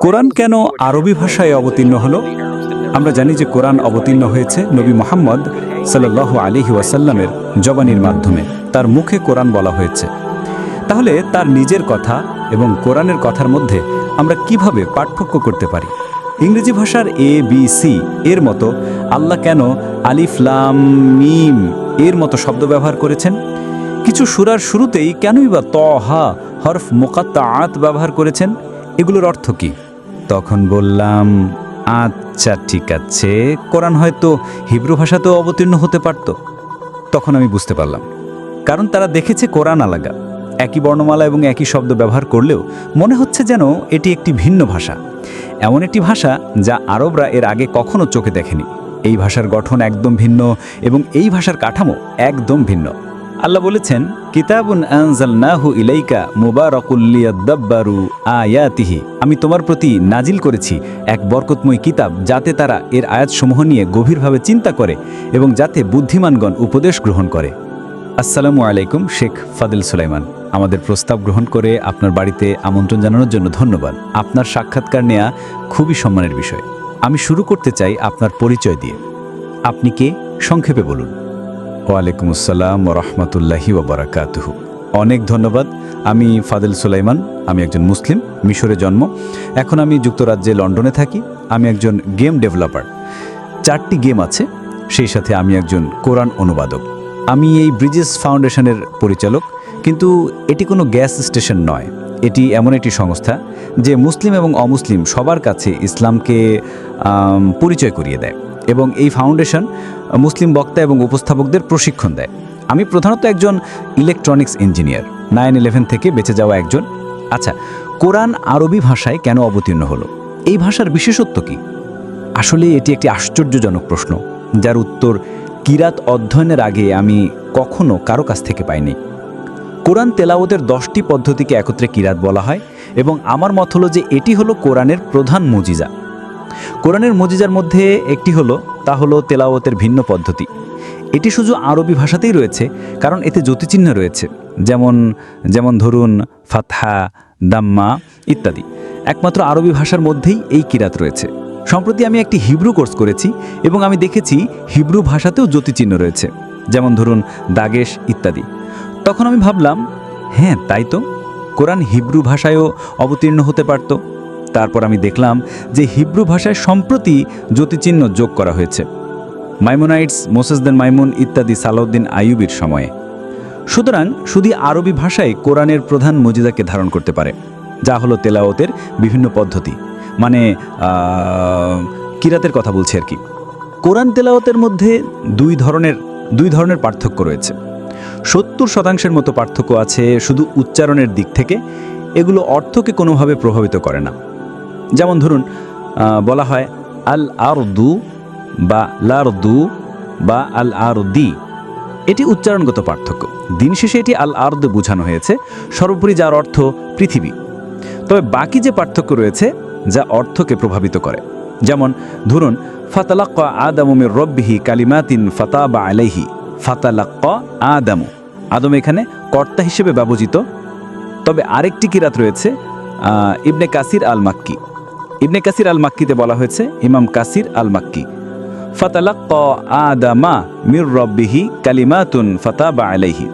কোরআন কেন আরবি ভাষায় অবতীর্ণ হলো? আমরা জানি যে কোরআন অবতীর্ণ হয়েছে নবী মোহাম্মদ সাল্লাহ আলিহি ওয়াসাল্লামের জবানির মাধ্যমে। তার মুখে কোরআন বলা হয়েছে। তাহলে তার নিজের কথা এবং কোরআনের কথার মধ্যে আমরা কীভাবে পার্থক্য করতে পারি? ইংরেজি ভাষার এ বি সি এর মতো আল্লাহ কেন আলিফলাম মিম এর মতো শব্দ ব্যবহার করেছেন? কিছু সুরার শুরুতেই কেনই বা ত, হা, হরফ মোকাত্তা আঁত ব্যবহার করেছেন? এগুলোর অর্থ কি? তখন বললাম আচ্ছা ঠিক আছে। কোরআন হয়তো হিব্রু ভাষাতেও অবতীর্ণ হতে পারত। তখন আমি বুঝতে পারলাম। কারণ তারা দেখেছে কোরআন আলাগা। একই বর্ণমালা এবং একই শব্দ ব্যবহার করলেও মনে হচ্ছে যেন এটি একটি ভিন্ন ভাষা। এমন একটি ভাষা যা আরবরা এর আগে কখনো চোখে দেখেনি। এই ভাষার গঠন একদম ভিন্ন এবং এই ভাষার কাঠামো একদম ভিন্ন। আল্লাহ বলেছেন, কিতাবুন আনজালনাহু ইলাইকা মুবারাকুল্লিয়াদ্দাব্বারু আয়াতিহি। আমি তোমার প্রতি নাজিল করেছি এক বরকতময় কিতাব যাতে তারা এর আয়াতসমূহ নিয়ে গভীরভাবে চিন্তা করে এবং যাতে বুদ্ধিমানগণ উপদেশ গ্রহণ করে। আসসালামু আলাইকুম, শেখ ফাদিল সুলাইমান। আমাদের প্রস্তাব গ্রহণ করে আপনার বাড়িতে আমন্ত্রণ জানানোর জন্য ধন্যবাদ। আপনার সাক্ষাৎকার নেওয়া খুবই সম্মানের বিষয়। আমি শুরু করতে চাই আপনার পরিচয় দিয়ে। আপনি কে? সংক্ষেপে বলুন। ওয়ালাইকুম আসসালাম রহমতুল্লাহি ওবরাকাতুহু অনেক ধন্যবাদ। আমি ফাদেল সুলাইমান, আমি একজন মুসলিম, মিশরে জন্ম। এখন আমি যুক্তরাজ্যে, লন্ডনে থাকি। আমি একজন গেম ডেভেলপার। চারটি গেম আছে, সেই সাথে আমি একজন কোরআন অনুবাদক। আমি এই ব্রিজেস ফাউন্ডেশনের পরিচালক, কিন্তু এটি কোনো গ্যাস স্টেশন নয়। এটি এমন একটি সংস্থা যে মুসলিম এবং অমুসলিম সবার কাছে ইসলামকে পরিচয় করিয়ে দেয়। এবং এই ফাউন্ডেশন মুসলিম বক্তা এবং উপস্থাপকদের প্রশিক্ষণ দেয়। আমি প্রধানত একজন ইলেকট্রনিক্স ইঞ্জিনিয়ার, নাইন ইলেভেন থেকে বেঁচে যাওয়া একজন। আচ্ছা কোরআন আরবি ভাষায় কেন অবতীর্ণ হলো? এই ভাষার বিশেষত্ব কি? আসলে এটি একটি আশ্চর্যজনক প্রশ্ন, যার উত্তর কিরাত অধ্যয়নের আগে আমি কখনো কারও কাছ থেকে পাইনি। কোরআন তেলাওতের দশটি পদ্ধতিকে একত্রে কিরাত বলা হয় এবং আমার মত হলো যে এটি হলো কোরআনের প্রধান মুজিজা। কোরআনের মজিজার মধ্যে একটি হলো, তা হলো তেলাওয়াতের ভিন্ন পদ্ধতি। এটি শুধু আরবি ভাষাতেই রয়েছে, কারণ এতে জ্যোতিচিহ্ন রয়েছে, যেমন যেমন ধরুন, ফাতহা, দাম্মা ইত্যাদি। একমাত্র আরবি ভাষার মধ্যেই এই কিরাত রয়েছে। সম্প্রতি আমি একটি হিব্রু কোর্স করেছি এবং আমি দেখেছি হিব্রু ভাষাতেও জ্যোতিচিহ্ন রয়েছে, যেমন ধরুন, দাগেশ ইত্যাদি। তখন আমি ভাবলাম হ্যাঁ তাই তো। কোরআন হিব্রু ভাষায়ও অবতীর্ণ হতে পারত। তারপর আমি দেখলাম যে হিব্রু ভাষায় সম্প্রতি জ্যোতিচিহ্ন যোগ করা হয়েছে। মাইমোনাইটস মোসেসদেন মাইমুন ইত্যাদি সালাউদ্দিন আইয়ুবির সময়ে। সুতরাং শুধু আরবি ভাষায় কোরআনের প্রধান মজিদাকে ধারণ করতে পারে, যা হলো তেলাওতের বিভিন্ন পদ্ধতি। মানে কিরাতের কথা বলছি আর কি। কোরআন তেলাওতের মধ্যে দুই ধরনের দুই ধরনের পার্থক্য রয়েছে। সত্তর শতাংশের মতো পার্থক্য আছে শুধু উচ্চারণের দিক থেকে, এগুলো অর্থকে কোনোভাবে প্রভাবিত করে না। যেমন ধরুন বলা হয় আল আরদু বা লারদু বা আল আরদি। এটি উচ্চারণগত পার্থক্য। দিন শেষে এটি আল আর্দ বোঝানো হয়েছে, সর্বোপরি যার অর্থ পৃথিবী। তবে বাকি যে পার্থক্য রয়েছে, যা অর্থকে প্রভাবিত করে, যেমন ধরুন, ফাতালাক্ক আদামুমের রব্বিহি কালিমাতিন ফাতাবা আলাইহি, ফাতালাক্ক আদামু। আদম এখানে কর্তা হিসেবে ব্যবহৃত। তবে আরেকটি কিরাত রয়েছে ইবনে কাসির আল মাক্কি ইবনে কাসির আল মাক্কিতে বলা হয়েছে, ইমাম কাসির আল মাক্কি ফাতালাক্ক আদামা মির রব্বিহি কালিমাতুন ফাতাবা আলাইহি।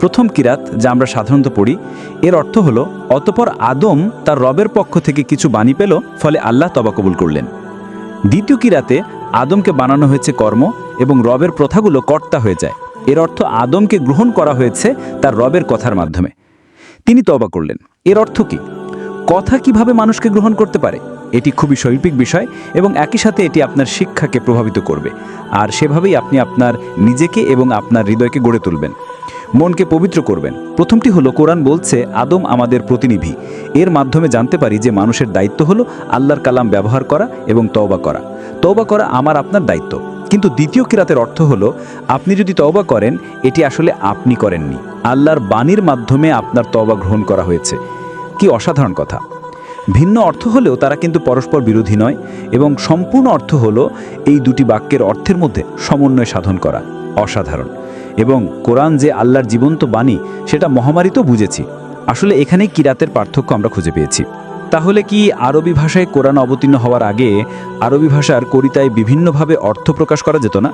প্রথম কিরাত যা আমরা সাধারণত পড়ি, এর অর্থ হলো, অতপর আদম তার রবের পক্ষ থেকে কিছু বাণী পেল, ফলে আল্লাহ তবা কবুল করলেন। দ্বিতীয় কিরাতে আদমকে বানানো হয়েছে কর্ম এবং রবের প্রথাগুলো কর্তা হয়ে যায়। এর অর্থ আদমকে গ্রহণ করা হয়েছে তার রবের কথার মাধ্যমে। তিনি তবা করলেন। এর অর্থ কি? কথা কীভাবে মানুষকে গ্রহণ করতে পারে, এটি খুবই শৈল্পিক বিষয় এবং একই সাথে এটি আপনার শিক্ষাকে প্রভাবিত করবে। আর সেভাবেই আপনি আপনার নিজেকে এবং আপনার হৃদয়কে গড়ে তুলবেন। মনকে পবিত্র করবেন। প্রথমটি হলো, কোরআন বলছে, আদম আমাদের প্রতিনিধি। এর মাধ্যমে জানতে পারি যে মানুষের দায়িত্ব হলো আল্লাহর কালাম ব্যবহার করা এবং তওবা করা। তওবা করা আমার, আপনার দায়িত্ব। কিন্তু দ্বিতীয় কিরাতের অর্থ হলো, আপনি যদি তওবা করেন, এটি আসলে আপনি করেননি। আল্লাহর বাণীর মাধ্যমে আপনার তওবা গ্রহণ করা হয়েছে। কি অসাধারণ কথা। ভিন্ন অর্থ হলেও তারা কিন্তু পরস্পর বিরোধী নয় এবং সম্পূর্ণ অর্থ হলো এই দুটি বাক্যের অর্থের মধ্যে সমন্বয় সাধন করা, অসাধারণ। এবং কোরআন যে আল্লাহর জীবন্ত বাণী, সেটা মহামারী তো বুঝেছি। আসলে এখানেই কিরাতের পার্থক্য আমরা খুঁজে পেয়েছি। তাহলে কি আরবি ভাষায় কোরআন অবতীর্ণ হওয়ার আগে আরবি ভাষার কবিতায় বিভিন্নভাবে অর্থ প্রকাশ করা যেত না?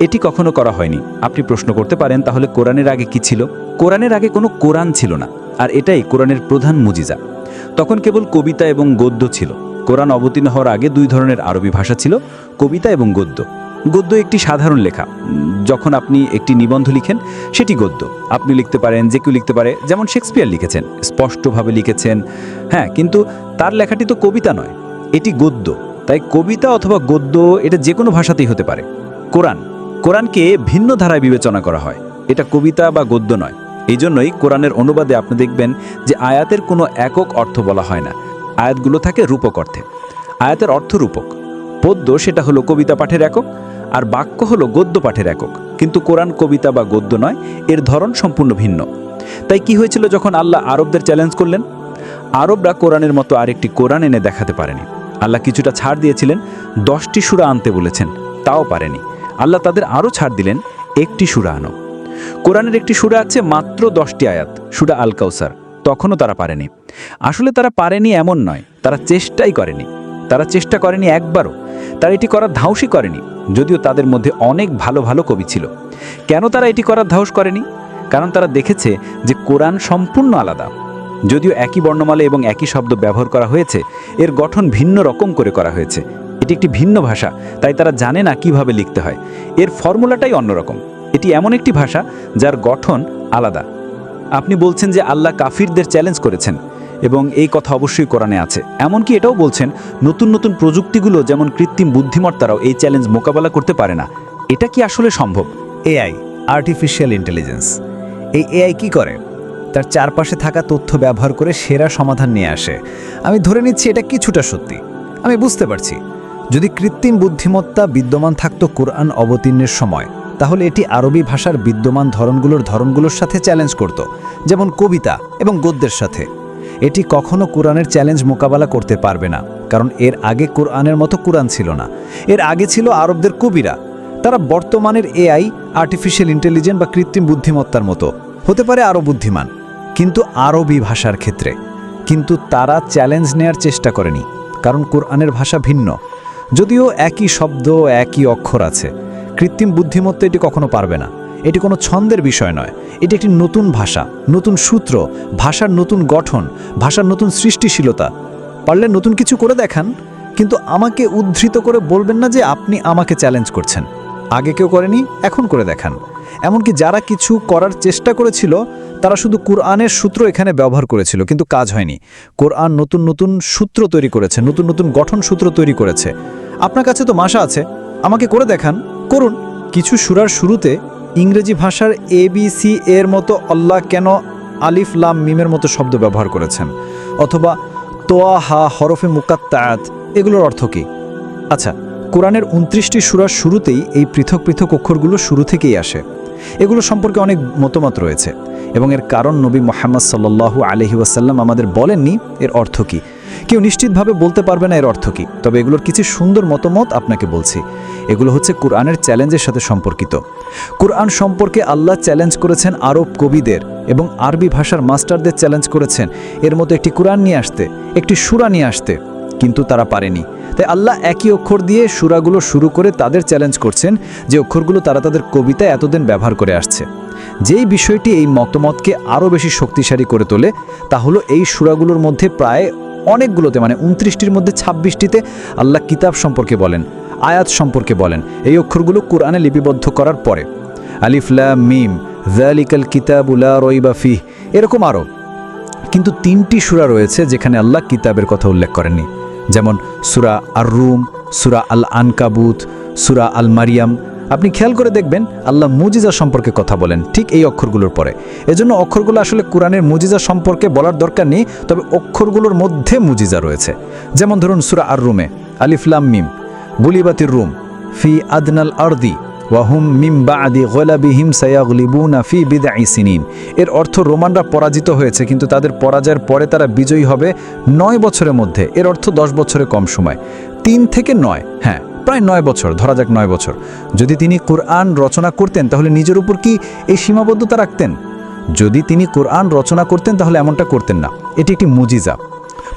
এটি কখনো করা হয়নি। আপনি প্রশ্ন করতে পারেন, তাহলে কোরআনের আগে কি ছিল? কোরআনের আগে কোনো কোরআন ছিল না। আর এটাই কোরআনের প্রধান মুজিজা। তখন কেবল কবিতা এবং গদ্য ছিল। কোরআন অবতীর্ণ হওয়ার আগে দুই ধরনের আরবি ভাষা ছিল, কবিতা এবং গদ্য। গদ্য একটি সাধারণ লেখা। যখন আপনি একটি নিবন্ধ লিখেন, সেটি গদ্য। আপনি লিখতে পারেন, যে কেউ লিখতে পারে, যেমন শেক্সপিয়ার লিখেছেন, স্পষ্টভাবে লিখেছেন। হ্যাঁ কিন্তু তার লেখাটি তো কবিতা নয়, এটি গদ্য। তাই কবিতা অথবা গদ্য এটা যে কোনো ভাষাতেই হতে পারে। কোরআন। কোরআনকে ভিন্ন ধারায় বিবেচনা করা হয়। এটা কবিতা বা গদ্য নয়। এই জন্যই কোরআনের অনুবাদে আপনি দেখবেন যে আয়াতের কোনো একক অর্থ বলা হয় না। আয়াতগুলো থাকে রূপক অর্থে। আয়াতের অর্থ রূপক। পদ্য সেটা হলো কবিতা পাঠের একক, আর বাক্য হলো গদ্য পাঠের একক। কিন্তু কোরআন কবিতা বা গদ্য নয়, এর ধরন সম্পূর্ণ ভিন্ন। তাই কি হয়েছিল যখন আল্লাহ আরবদের চ্যালেঞ্জ করলেন? আরবরা কোরআনের মতো আরেকটি কোরআন এনে দেখাতে পারেনি। আল্লাহ কিছুটা ছাড় দিয়েছিলেন, দশটি সুরা আনতে বলেছেন, তাও পারেনি। আল্লাহ তাদের আরও ছাড় দিলেন, একটি সুরা আনো। কোরআনের একটি সুরা আছে মাত্র দশটি আয়াত, সুরা আল কাউসার তখনও তারা পারেনি। আসলে তারা পারেনি এমন নয়, তারা চেষ্টাই করেনি। তারা চেষ্টা করেনি একবারও। তারা এটি করার ধাউসই করেনি, যদিও তাদের মধ্যে অনেক ভালো ভালো কবি ছিল। কেন তারা এটি করার ধাউস করেনি? কারণ তারা দেখেছে যে কোরআন সম্পূর্ণ আলাদা। যদিও একই বর্ণমালা এবং একই শব্দ ব্যবহার করা হয়েছে, এর গঠন ভিন্ন রকম করে করা হয়েছে। এটি একটি ভিন্ন ভাষা, তাই তারা জানে না কীভাবে লিখতে হয়। এর ফর্মুলাটাই অন্যরকম। এটি এমন একটি ভাষা যার গঠন আলাদা। আপনি বলছেন যে আল্লাহ কাফিরদের চ্যালেঞ্জ করেছেন এবং এই কথা অবশ্যই কোরআনে আছে। এমনকি এটাও বলছেন, নতুন নতুন প্রযুক্তিগুলো যেমন কৃত্রিম বুদ্ধিমত্তারাও এই চ্যালেঞ্জ মোকাবেলা করতে পারে না। এটা কি আসলে সম্ভব? এআই আর্টিফিশিয়াল ইন্টেলিজেন্স এই এআই কি করে? তার চারপাশে থাকা তথ্য ব্যবহার করে সেরা সমাধান নিয়ে আসে। আমি ধরে নিচ্ছি এটা কিছুটা সত্যি। আমি বুঝতে পারছি। যদি কৃত্রিম বুদ্ধিমত্তা বিদ্যমান থাকতো কোরআন অবতীর্ণের সময় তাহলে এটি আরবি ভাষার বিদ্যমান ধরনগুলোর ধরনগুলোর সাথে চ্যালেঞ্জ করত, যেমন কবিতা এবং গদ্যের সাথে। এটি কখনো কোরআনের চ্যালেঞ্জ মোকাবেলা করতে পারবে না, কারণ এর আগে কোরআনের মতো কোরআন ছিল না। এর আগে ছিল আরবদের কবিরা, তারা বর্তমানের এআই আর্টিফিশিয়াল ইন্টেলিজেন্স বা কৃত্রিম বুদ্ধিমত্তার মতো, হতে পারে আরও বুদ্ধিমান, কিন্তু আরবি ভাষার ক্ষেত্রে। কিন্তু তারা চ্যালেঞ্জ নেয়ার চেষ্টা করেনি, কারণ কোরআনের ভাষা ভিন্ন। যদিও একই শব্দ, একই অক্ষর আছে কৃত্রিম বুদ্ধিমত্তা এটি কখনো পারবে না। এটি কোনো ছন্দের বিষয় নয়। এটি একটি নতুন ভাষা, নতুন সূত্র, ভাষার নতুন গঠন, ভাষার নতুন সৃষ্টিশীলতা। পারলে নতুন কিছু করে দেখান, কিন্তু আমাকে উদ্ধৃত করে বলবেন না যে আপনি আমাকে চ্যালেঞ্জ করছেন। আগে কেউ করেনি, এখন করে দেখান। এমনকি যারা কিছু করার চেষ্টা করেছিল, তারা শুধু কোরআনের সূত্র এখানে ব্যবহার করেছিল, কিন্তু কাজ হয়নি। কোরআন নতুন নতুন সূত্র তৈরি করেছে, নতুন নতুন গঠন সূত্র তৈরি করেছে। আপনার কাছে তো মাসা আছে, আমাকে করে দেখান। করুন। কিছু সুরার শুরুতে ইংরেজি ভাষার এ বি সি এর মতো আল্লাহ কেন আলিফ, লাম, মিমের মতো শব্দ ব্যবহার করেছেন? অথবা তোয়া, হা, হরফে মুকাত্তায়াত এগুলোর অর্থ কী? আচ্ছা কোরআনের উনত্রিশটি সুরার শুরুতেই এই পৃথক পৃথক অক্ষরগুলো শুরু থেকেই আসে। এগুলো সম্পর্কে অনেক মতামত রয়েছে এবং এর কারণ নবী মোহাম্মদ সাল্লাল্লাহু আলহি ওয়াসাল্লাম আমাদের বলেননি, এর অর্থ কী? কেউ নিশ্চিতভাবে বলতে পারবে না এর অর্থ কী, তবে এগুলোর কিছু সুন্দর মতামত আপনাকে বলছি। এগুলো হচ্ছে কোরআনের চ্যালেঞ্জের সাথে সম্পর্কিত। কোরআন সম্পর্কে আল্লাহ চ্যালেঞ্জ করেছেন আরব কবিদের এবং আরবি ভাষার মাস্টারদের চ্যালেঞ্জ করেছেন। এর মতো একটি কোরআন নিয়ে আসতে, একটি সুরা নিয়ে আসতে, কিন্তু তারা পারেনি। তাই আল্লাহ একই অক্ষর দিয়ে সুরাগুলো শুরু করে তাদের চ্যালেঞ্জ করছেন যে অক্ষরগুলো তারা তাদের কবিতায় এতদিন ব্যবহার করে আসছে। যেই বিষয়টি এই মতামতকে আরও বেশি শক্তিশালী করে তোলে, তা হলো এই সুরাগুলোর মধ্যে প্রায় অনেকগুলোতে মানে উনত্রিশটির মধ্যে ছাব্বিশটিতে আল্লাহ কিতাব সম্পর্কে বলেন। আয়াত সম্পর্কে বলেন। এই অক্ষরগুলো কোরআনে লিপিবদ্ধ করার পরে। আলিফলা মিম জালিকাল কিতাবুলা রইবা ফিহ, এরকম আরও কিন্তু তিনটি সুরা রয়েছে যেখানে আল্লাহ কিতাবের কথা উল্লেখ করেননি। যেমন সুরা আর রুম সুরা আল আনকাবুত সুরা আল মারিয়াম আপনি খেয়াল করে দেখবেন আল্লাহ মুজিজা সম্পর্কে কথা বলেন ঠিক এই অক্ষরগুলোর পরে। এজন্য অক্ষরগুলো আসলে কোরআনের মুজিজা সম্পর্কে বলার দরকার নেই, তবে অক্ষরগুলোর মধ্যে মুজিজা রয়েছে। যেমন ধরুন সুরা আর রুমে আলিফলাম মিম। গুলিবাতির রুম, ফি আদনাল আরদি ওয়াহুম মিম বাদি গোলাবিহিম সায়াগলিবুনা ফি বিদাই সিনিন। এর অর্থ রোমানরা পরাজিত হয়েছে, কিন্তু তাদের পরাজয়ের পরে তারা বিজয়ী হবে নয় বছরের মধ্যে। এর অর্থ দশ বছরে কম সময়। তিন থেকে নয় হ্যাঁ প্রায় নয় বছর, ধরা যাক নয় বছর। যদি তিনি কোরআন রচনা করতেন, তাহলে নিজের উপর কি এই সীমাবদ্ধতা রাখতেন? যদি তিনি কোরআন রচনা করতেন, তাহলে এমনটা করতেন না। এটি একটি মুজিজা।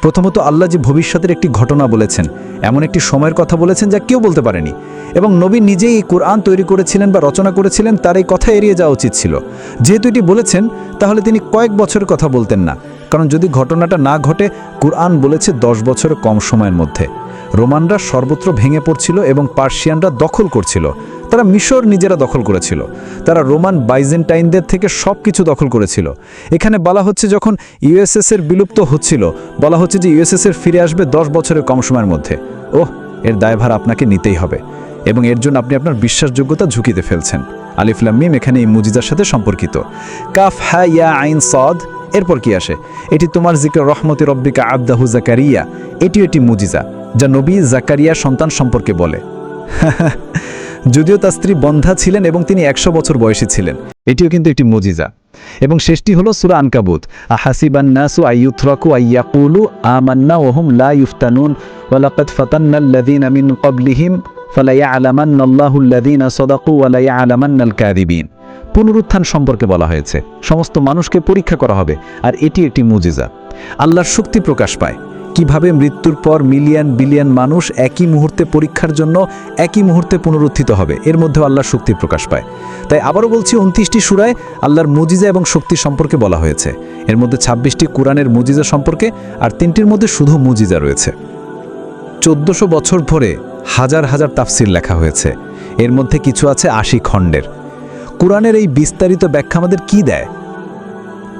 প্রথমত আল্লাহ যে ভবিষ্যতের একটি ঘটনা বলেছেন, এমন একটি সময়ের কথা বলেছেন যা কেউ বলতে পারেনি। এবং নবী নিজেই এই কোরআন তৈরি করেছিলেন বা রচনা করেছিলেন, তার এই কথা এড়িয়ে যাওয়া উচিত ছিল। যেহেতু এটি বলেছেন, তাহলে তিনি কয়েক বছরের কথা বলতেন না। কারণ যদি ঘটনাটা না ঘটে, কোরআন বলেছে দশ বছরের কম সময়ের মধ্যে। রোমানরা সর্বত্র ভেঙে পড়ছিল এবং পার্সিয়ানরা দখল করছিল। তারা মিশর নিজেরা দখল করেছিল। তারা রোমান বাইজেন্টাইনদের থেকে সব কিছু দখল করেছিল। এখানে বলা হচ্ছে যখন ইউএসএস এর বিলুপ্ত হচ্ছিল, বলা হচ্ছে যে ইউএসএস এর ফিরে আসবে দশ বছরের কম সময়ের মধ্যে। ওহ, এর দায়ভার আপনাকে নিতেই হবে। এবং এর জন্য আপনি আপনার বিশ্বাসযোগ্যতা ঝুঁকিতে ফেলছেন। আলিফলাম মিম এখানে এই মুজিজার সাথে সম্পর্কিত। কাফ হা ইয়া আইন সদ, এরপর কি আসে? এটি তোমার জিক্র রহমতি রব্বিকা আবদাহু জাকারিয়া। এটিও একটি মুজিজা। যা নবী জাকারিয়া সন্তান সম্পর্কে বলে। যদিও তার স্ত্রী বন্ধা ছিলেন এবং তিনি একশো বছর বয়সী ছিলেন। এটিও কিন্তু একটি মুজিজা। এবং শেষটি হলো সুরা আনকাবুত। পুনরুত্থান সম্পর্কে বলা হয়েছে। সমস্ত মানুষকে পরীক্ষা করা হবে। আর এটি একটি মুজিজা। আল্লাহর শক্তি প্রকাশ পায়। কীভাবে মৃত্যুর পর মিলিয়ন বিলিয়ন মানুষ একই মুহূর্তে পরীক্ষার জন্য একই মুহূর্তে পুনরুত্থিত হবে? এর মধ্যে আল্লাহর শক্তি প্রকাশ পায়। তাই আবারও বলছি, উনত্রিশটি সুরায় আল্লাহর মুজিজা এবং শক্তি সম্পর্কে বলা হয়েছে। এর মধ্যে ছাব্বিশটি কোরআনের মুজিজা সম্পর্কে আর তিনটির মধ্যে শুধু মুজিজা রয়েছে। চোদ্দশো বছর ভরে হাজার হাজার তাফসির লেখা হয়েছে। এর মধ্যে কিছু আছে আশি খণ্ডের। কোরআনের এই বিস্তারিত ব্যাখ্যা আমাদের কি দেয়?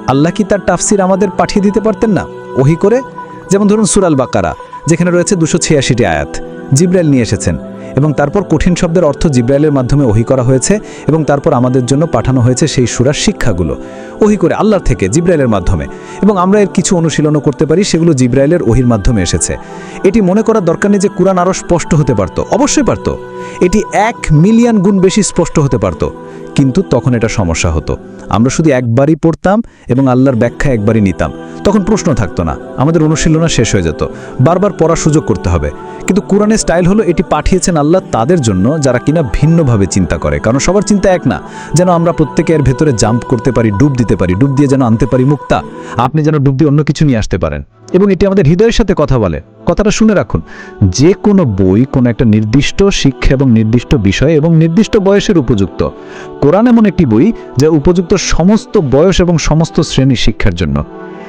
আল্লাহ কি তার তাফসির আমাদের পাঠিয়ে দিতে পারতেন না? ওহি করে যেমন ধরুন সুরাল বাকারা যেখানে রয়েছে দুশো ছিয়াশিটি আয়াত। জিব্রাইল নিয়ে এসেছেন এবং তারপর কঠিন শব্দের অর্থ জিব্রাইলের মাধ্যমে ওহি করা হয়েছে এবং তারপর আমাদের জন্য পাঠানো হয়েছে সেই সুরার শিক্ষাগুলো। ওহি করে আল্লাহর থেকে জিব্রাইলের মাধ্যমে। এবং আমরা এর কিছু অনুশীলনও করতে পারি, সেগুলো জিব্রাইলের ওহির মাধ্যমে এসেছে। এটি মনে করার দরকার নেই যে কোরআন আরও স্পষ্ট হতে পারত। অবশ্যই পারত। এটি এক মিলিয়ন গুণ বেশি স্পষ্ট হতে পারত। কিন্তু তখন এটা সমস্যা হতো। আমরা শুধু একবারই পড়তাম এবং আল্লাহর ব্যাখ্যা একবারই নিতাম। তখন প্রশ্ন থাকতো না। আমাদের অনুশীলনা শেষ হয়ে যেত। বারবার পড়ার সুযোগ করতে হবে। কিন্তু কোরআনের স্টাইল হলো এটি পাঠিয়েছেন আল্লাহ তাদের জন্য যারা কিনা ভিন্নভাবে চিন্তা করে। কারণ সবার চিন্তা এক না, যেন আমরা প্রত্যেকে এর ভেতরে জাম্প করতে পারি, ডুব দিতে পারি, ডুব দিয়ে যেন আনতে পারি মুক্তা। আপনি যেন ডুব দিয়ে অন্য কিছু নিয়ে আসতে পারেন। এবং এটি আমাদের হৃদয়ের সাথে কথা বলে। কথাটা শুনে রাখুন, যে কোনো বই কোনো একটা নির্দিষ্ট শিক্ষা এবং নির্দিষ্ট বিষয় এবং নির্দিষ্ট বয়সের উপযুক্ত। কোরআন এমন একটি বই যা উপযুক্ত সমস্ত বয়স এবং সমস্ত শ্রেণির শিক্ষার জন্য।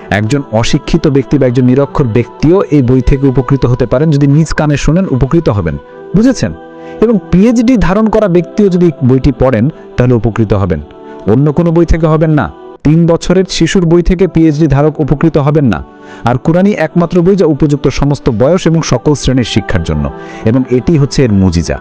একজন অশিক্ষিত ব্যক্তি বা একজন নিরক্ষর ব্যক্তিও এই বই থেকে উপকৃত হতে পারেন, যদি নিজ কানে শোনেন, উপকৃত হবেন। বুঝেছেন? এবং পিএইচডি ধারণ করা ব্যক্তিও যদি বইটি পড়েন, তাহলে উপকৃত হবেন। অন্য কোনো বই থেকে হবেন না। তিন বছরের শিশুর বই থেকে পিএইচডি ধারক উপকৃত হবেন না। আর কোরআনই একমাত্র বই যা উপযুক্ত সমস্ত বয়স এবং সকল শ্রেণির শিক্ষার জন্য। এবং এটি হচ্ছে এর মুজিজা।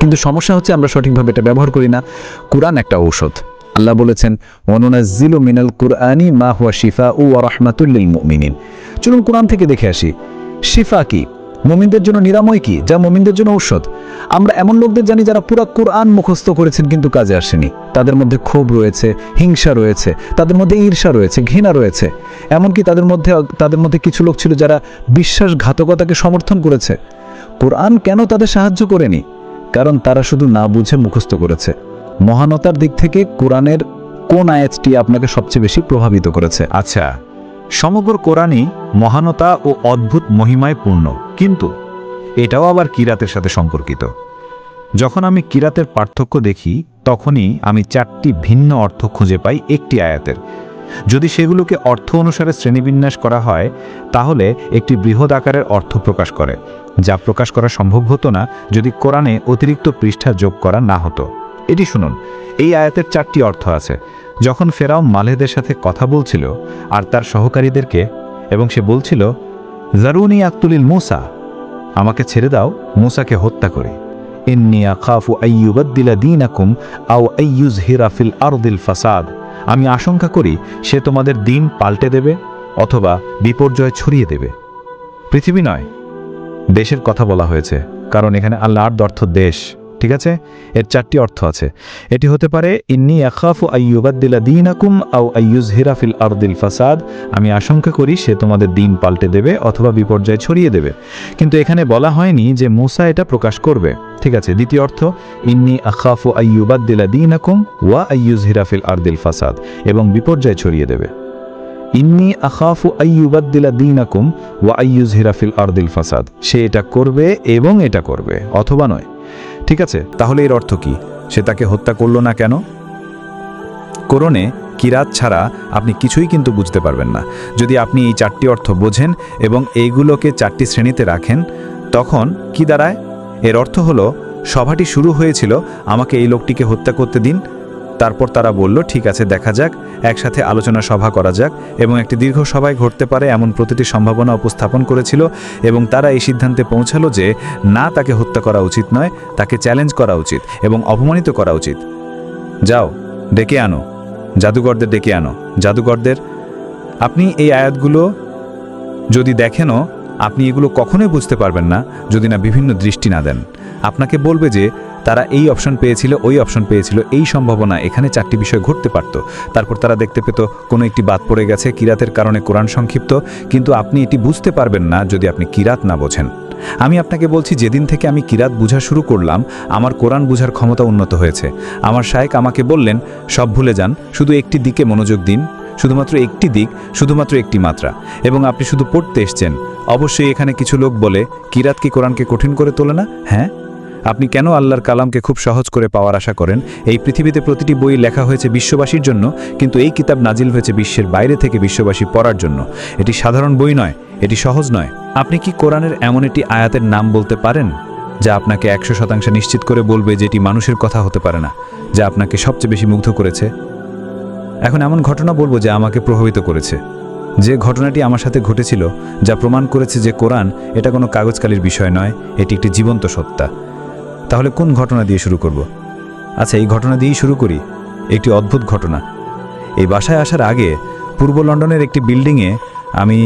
কিন্তু সমস্যা হচ্ছে আমরা সঠিকভাবে এটা ব্যবহার করি না। কোরআন একটা ঔষধ। আল্লাহ বলেছেন, ওয়ানুনাজ্জিলু মিনাল কুরআনি মা হুয়া শিফা ও রাহমাতুল্লিল মুমিনিন। চলুন কোরআন থেকে দেখে আসি। শিফা কি? মুমিনদের জন্য নিরাময় কি? যা মুমিনদের জন্য ঔষধ? আমরা এমন লোকদের জানি যারা পুরা কোরআন মুখস্থ করেছেন কিন্তু কাজে আসেনি। তাদের মধ্যে ক্ষোভ রয়েছে, হিংসা রয়েছে, তাদের মধ্যে ঈর্ষা রয়েছে, ঘৃণা রয়েছে। এমনকি তাদের মধ্যে তাদের মধ্যে কিছু লোক ছিল যারা বিশ্বাসঘাতকতাকে সমর্থন করেছে। কোরআন কেন তাদের সাহায্য করেনি? কারণ তারা শুধু না বুঝে মুখস্থ করেছে। মহানতার দিক থেকে কোরআনের কোন আয়াতটি আপনাকে সবচেয়ে বেশি প্রভাবিত করেছে? আচ্ছা সমগ্র কোরআনই মহানতা ও অদ্ভুত মহিমায় পূর্ণ, কিন্তু এটাও আবার কিরাতের সাথে সম্পর্কিত। যখন আমি কিরাতের পার্থক্য দেখি, তখনই আমি চারটি ভিন্ন অর্থ খুঁজে পাই একটি আয়াতের। যদি সেগুলোকে অর্থ অনুসারে শ্রেণীবিন্যাস করা হয়, তাহলে একটি বৃহৎ আকারের অর্থ প্রকাশ করে, যা প্রকাশ করা সম্ভব হতো না যদি কোরআনে অতিরিক্ত পৃষ্ঠা যোগ করা না হতো। এটি শুনুন, এই আয়াতের চারটি অর্থ আছে। যখন ফেরাও মালেদের সাথে কথা বলছিল আর তার সহকারীদেরকে, এবং সে বলছিল, জারুনি আক্তুলিল মুসা, আমাকে ছেড়ে দাও, মুসাকে হত্যা করে। আইয়ুজ হিরাফিল ফাসাদ। আমি আশঙ্কা করি, সে তোমাদের দিন পাল্টে দেবে অথবা বিপর্যয় ছড়িয়ে দেবে। পৃথিবী নয়, দেশের কথা বলা হয়েছে, কারণ এখানে আল্লাহর অর্থ দেশ। ঠিক আছে? এর চারটি অর্থ আছে। এটি হতে পারে, ইন্নি আখাফু আইয়ুবাদ্দিলা দীনাকুম আও আইয়ুজ হিরাফিল আরদিল ফাসাদ। আমি আশঙ্কা করি সে তোমাদের দিন পাল্টে দেবে অথবা বিপর্যয় ছড়িয়ে দেবে। কিন্তু এখানে বলা হয়নি যে মুসা এটা প্রকাশ করবে। ঠিক আছে, দ্বিতীয় অর্থ, ইন্নি আখাফু আইয়ুবাদ্দিলা দীনাকুম ওয়া আইয়ুজ হিরাফিল আরদিল ফাসাদ। এবং বিপর্যয় ছড়িয়ে দেবে। ইন্নি আখাফু আইয়ুবাদ্দিলা দিনাকুম ওয়া আইয়ুজহিরা ফিল আরদিল ফাসাদ। সে এটা করবে এবং এটা করবে, অথবা নয়। ঠিক আছে, তাহলে এর অর্থ কি? সে তাকে হত্যা করল না কেন? কোরণে কিরাত ছাড়া আপনি কিছুই কিন্তু বুঝতে পারবেন না। যদি আপনি এই চারটি অর্থ বোঝেন এবং এইগুলোকে চারটি শ্রেণীতে রাখেন, তখন কি দাঁড়ায়? এর অর্থ হলো, সভাটি শুরু হয়েছিল, আমাকে এই লোকটিকে হত্যা করতে দিন তারপর তারা বলল, ঠিক আছে, দেখা যাক, একসাথে আলোচনা সভা করা যাক এবং একটি দীর্ঘ সভায় ঘটতে পারে এমন প্রতিটি সম্ভাবনা উপস্থাপন করেছিল এবং তারা এই সিদ্ধান্তে পৌঁছালো যে না, তাকে হত্যা করা উচিত নয়, তাকে চ্যালেঞ্জ করা উচিত এবং অপমানিত করা উচিত। যাও, ডেকে আনো জাদুঘরদের ডেকে আনো জাদুঘরদের আপনি এই আয়াতগুলো যদি দেখেনও, আপনি এগুলো কখনোই বুঝতে পারবেন না যদি না বিভিন্ন দৃষ্টি না দেন। আপনাকে বলবে যে তারা এই অপশন পেয়েছিল, ওই অপশন পেয়েছিল, এই সম্ভাবনা এখানে চারটি বিষয় ঘটতে পারত। তারপর তারা দেখতে পেত, কোনো একটি বাদ পড়ে গেছে, কিরাতের কারণে কোরআন সংক্ষিপ্ত, কিন্তু আপনি এটি বুঝতে পারবেন না যদি আপনি কিরাত না বোঝেন। আমি আপনাকে বলছি, যেদিন থেকে আমি কিরাত বোঝা শুরু করলাম, আমার কোরআন বোঝার ক্ষমতা উন্নত হয়েছে। আমার শায়েক আমাকে বললেন, সব ভুলে যান, শুধু একটি দিকে মনোযোগ দিন, শুধুমাত্র একটি দিক, শুধুমাত্র একটি মাত্রা। এবং আপনি শুধু পড়তে এসছেন। অবশ্যই এখানে কিছু লোক বলে, কিরাত কি কোরআনকে কঠিন করে তোলে না? হ্যাঁ? আপনি কেন আল্লাহর কালামকে খুব সহজ করে পাওয়ার আশা করেন? এই পৃথিবীতে প্রতিটি বই লেখা হয়েছে বিশ্ববাসীর জন্য, কিন্তু এই কিতাব নাজিল হয়েছে বিশ্বের বাইরে থেকে বিশ্ববাসী পড়ার জন্য। এটি সাধারণ বই নয়, এটি সহজ নয়। আপনি কি কোরআনের এমন একটি আয়াতের নাম বলতে পারেন? যা আপনাকে একশো শতাংশ নিশ্চিত করে বলবে যে এটি মানুষের কথা হতে পারে না, যা আপনাকে সবচেয়ে বেশি মুগ্ধ করেছে? এখন এমন ঘটনা বলব যে আমাকে প্রভাবিত করেছে। যে ঘটনাটি আমার সাথে ঘটেছিল, যা প্রমাণ করেছে যে কোরআন, এটা কোনো কাগজকালির বিষয় নয়, এটি একটি জীবন্ত সত্তা। তাহলে কোন ঘটনা দিয়ে শুরু করব? আচ্ছা এই ঘটনা দিয়েই শুরু করি। একটি অদ্ভুত ঘটনা। এই বাসায় আসার আগে পূর্ব লন্ডনের একটি বিল্ডিংয়ে আমি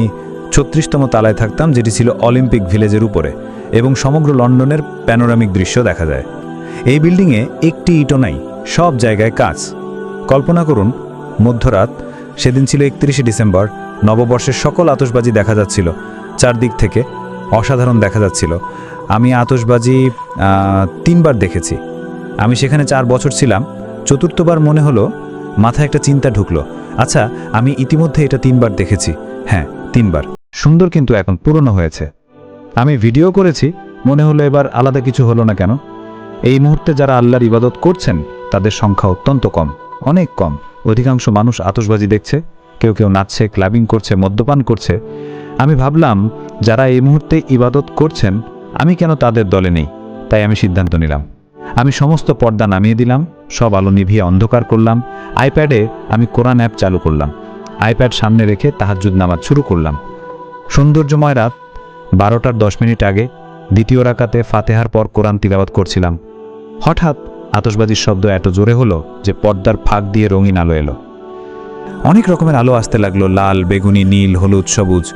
ছত্রিশতম তালায় থাকতাম, যেটি ছিল অলিম্পিক ভিলেজের উপরে, এবং সমগ্র লন্ডনের প্যানোরামিক দৃশ্য দেখা যায়। এই বিল্ডিংয়ে একটি ইটও নাই, সব জায়গায় কাজ কল্পনা করুন, মধ্যরাত, সেদিন ছিল একত্রিশে ডিসেম্বর, নববর্ষের সকল আতশবাজি দেখা যাচ্ছিল, চারদিক থেকে। অসাধারণ দেখা যাচ্ছিল। আমি আতসবাজি তিনবার দেখেছি। আমি সেখানে চার বছর ছিলাম। চতুর্থবার মনে হলো মাথায় একটা চিন্তা ঢুকলো। আচ্ছা আমি ইতিমধ্যে এটা তিনবার দেখেছি। হ্যাঁ তিনবার। সুন্দর কিন্তু এখন, পুরনো হয়েছে। আমি ভিডিও করেছি, মনে হলো এবার আলাদা কিছু হলো না কেন? এই মুহূর্তে যারা আল্লাহর ইবাদত করছেন, তাদের সংখ্যা অত্যন্ত কম, অনেক কম। অধিকাংশ মানুষ আতসবাজি দেখছে, কেউ কেউ নাচছে, ক্লাবিং করছে, মদ্যপান করছে। আমি ভাবলাম যারা এই মুহূর্তে ইবাদত করছেন, আমি কেন তাদের দলে নেই? তাই আমি সিদ্ধান্ত নিলাম। আমি সমস্ত পর্দা নামিয়ে দিলাম, সব আলো নিভিয়ে অন্ধকার করলাম, আইপ্যাডে আমি কোরআন অ্যাপ চালু করলাম, আইপ্যাড সামনে রেখে তাহাজ্জুদ নামাজ শুরু করলাম। সৌন্দর্যময় রাত, বারোটার দশ মিনিট আগে দ্বিতীয় রাকাতে ফাতেহার পর কোরআন তিলাবাত করছিলাম। হঠাৎ আতশবাজির শব্দ এত জোরে হলো যে পর্দার ফাঁক দিয়ে রঙিন আলো এলো। অনেক রকমের আলো আসতে লাগল, লাল, বেগুনি, নীল, হলুদ, সবুজ।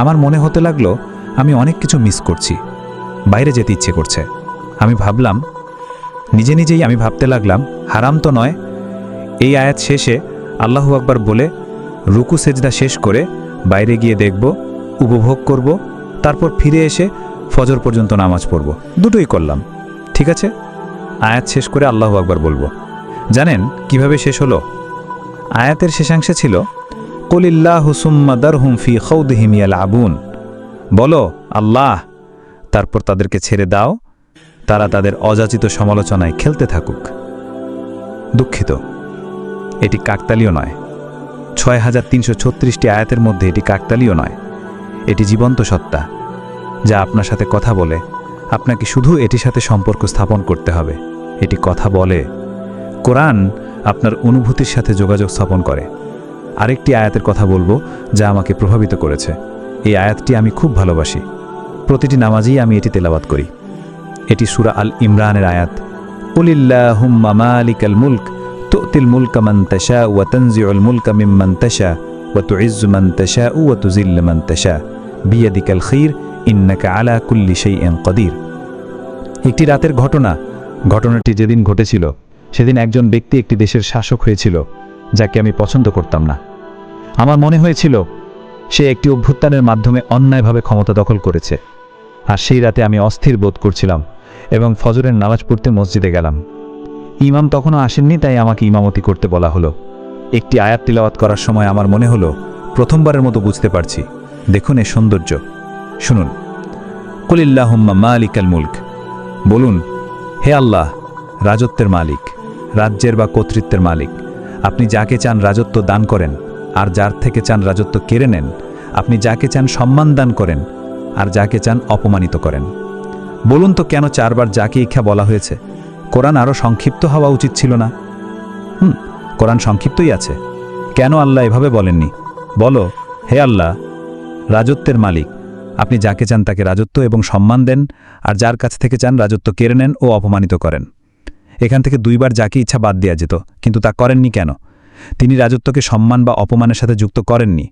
আমার মনে হতে লাগল আমি অনেক কিছু মিস করছি। বাইরে যেতে ইচ্ছে করছে। আমি ভাবলাম, নিজে নিজেই আমি ভাবতে লাগলাম, হারাম তো নয়, এই আয়াত শেষে আল্লাহু আকবার বলে, রুকু সেজদা শেষ করে বাইরে গিয়ে দেখব, উপভোগ করব, তারপর ফিরে এসে ফজর পর্যন্ত নামাজ পড়ব। দুটোই করলাম। ঠিক আছে? আয়াত শেষ করে আল্লাহু আকবার বলব। জানেন কীভাবে শেষ হলো? আয়াতের শেষাংশে ছিল কলিল্লাহ হুসুম্মাদার হুম ফি খৌদহিম ইয়াল আবুন বলো, আল্লাহ, তারপর তাদেরকে ছেড়ে দাও, তারা তাদের অযাচিত সমালোচনায় খেলতে থাকুক। দুঃখিত, এটি কাকতালীয় নয়। ছয় হাজার তিনশো ছত্রিশটি আয়াতের মধ্যে এটি কাকতালীয় নয়। এটি জীবন্ত সত্তা, যা আপনার সাথে কথা বলে। আপনাকে শুধু এটির সাথে সম্পর্ক স্থাপন করতে হবে। এটি কথা বলে। কোরআন আপনার অনুভূতির সাথে যোগাযোগ স্থাপন করে। আরেকটি আয়াতের কথা বলব যা আমাকে প্রভাবিত করেছে। এই আয়াতটি আমি খুব ভালোবাসি। প্রতিটি নামাজেই আমি এটি তেলাবাত করি। এটি সুরা আল ইমরানের আয়াত। উলিল্লাহুম্মা মালিকাল মুলক, তুতিল মুলকা মান তাশা ওয়া তানজিউল মুলকা মিম্মান তাশা ওয়া তুইজ্জু মান তাশা ওয়া তুজিল্লু মান তাশা। বিয়াদিকাল খাইর ইন্নাকা আলা কুল্লি শাইইন কদির। একটি রাতের ঘটনা। ঘটনাটি যেদিন ঘটেছিল, সেদিন একজন ব্যক্তি একটি দেশের শাসক হয়েছিল, যাকে আমি পছন্দ করতাম না। আমার মনে হয়েছিল, সে একটি অভ্যুত্থানের মাধ্যমে অন্যায়ভাবে ক্ষমতা দখল করেছে। আর সেই রাতে আমি অস্থির বোধ করছিলাম এবং ফজরের নামাজ পড়তে মসজিদে গেলাম। ইমাম তখনও আসেননি, তাই আমাকে ইমামতি করতে বলা হলো। একটি আয়াত তিলাওয়াত করার সময় আমার মনে হলো, প্রথমবারের মতো বুঝতে পারছি। দেখুন এ সৌন্দর্য। শুনুন। কুলিল্লাহুম্মা মালিকাল মুলক। বলুন, হে আল্লাহ, রাজত্বের মালিক, রাজ্যের বা কর্তৃত্বের মালিক, আপনি যাকে চান রাজত্ব দান করেন। আর যার থেকে চান রাজত্ব কেড়ে নেন, আপনি যাকে চান সম্মান দান করেন আর যাকে চান অপমানিত করেন। বলুন তো কেন চারবার যাকে ইচ্ছা বলা হয়েছে? কোরআন আরও সংক্ষিপ্ত হওয়া উচিত ছিল না? হুম, কোরআন সংক্ষিপ্তই আছে। কেন আল্লাহ এভাবে বলেননি? বলো, হে আল্লাহ, রাজত্বের মালিক, আপনি যাকে চান তাকে রাজত্ব এবং সম্মান দেন আর যার কাছ থেকে চান রাজত্ব কেড়ে নেন ও অপমানিত করেন। এখান থেকে দুইবার যাকে ইচ্ছা বাদ দেওয়া যেত, কিন্তু তা করেননি কেন? তিনি রাজত্বকে সম্মান বা অপমানের সাথে যুক্ত করেননি।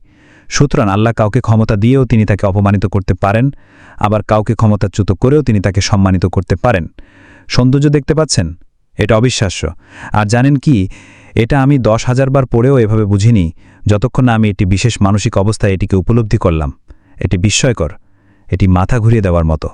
সুতরাং আল্লাহ কাউকে ক্ষমতা দিয়েও তিনি তাকে অপমানিত করতে পারেন, আবার কাউকে ক্ষমতাচ্যুত করেও তিনি তাকে সম্মানিত করতে পারেন। সৌন্দর্য দেখতে পাচ্ছেন? এটা অবিশ্বাস্য। আর জানেন কি, এটা আমি দশ হাজার বার পড়েও এভাবে বুঝিনি, যতক্ষণ না আমি একটি বিশেষ মানসিক অবস্থায় এটিকে উপলব্ধি করলাম। এটি বিস্ময়কর, এটি মাথা ঘুরিয়ে দেওয়ার মতো।